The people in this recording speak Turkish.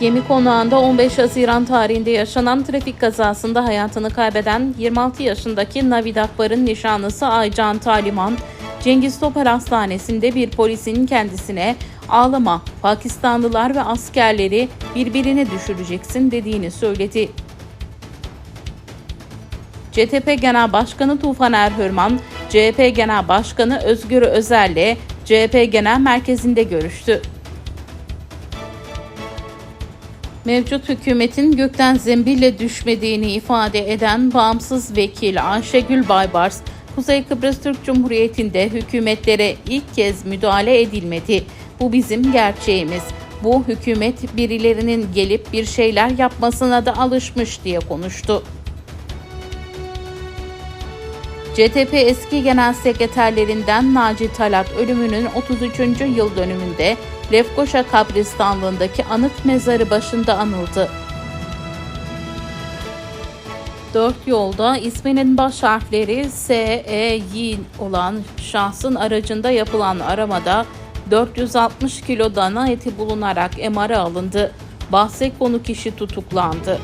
Gemi konağında 15 Haziran tarihinde yaşanan trafik kazasında hayatını kaybeden 26 yaşındaki Navid Akbar'ın nişanlısı Aycan Taliman, Cengiz Topar Hastanesi'nde bir polisin kendisine ağlama, Pakistanlılar ve askerleri birbirine düşüreceksin dediğini söyledi. CTP Genel Başkanı Tufan Erhürman, CHP Genel Başkanı Özgür Özel'le CHP Genel Merkezi'nde görüştü. Mevcut hükümetin gökten zembille düşmediğini ifade eden bağımsız vekil Ayşegül Baybars, Kuzey Kıbrıs Türk Cumhuriyeti'nde hükümetlere ilk kez müdahale edilmedi. Bu bizim gerçeğimiz. Bu hükümet birilerinin gelip bir şeyler yapmasına da alışmış diye konuştu. CTP eski genel sekreterlerinden Naci Talat ölümünün 33. yıl dönümünde Lefkoşa kabristanlığındaki anıt mezarı başında anıldı. Dört yolda isminin baş harfleri S, E, Y olan şahsın aracında yapılan aramada 460 kilo dana eti bulunarak MR'a alındı. Bahse konu kişi tutuklandı.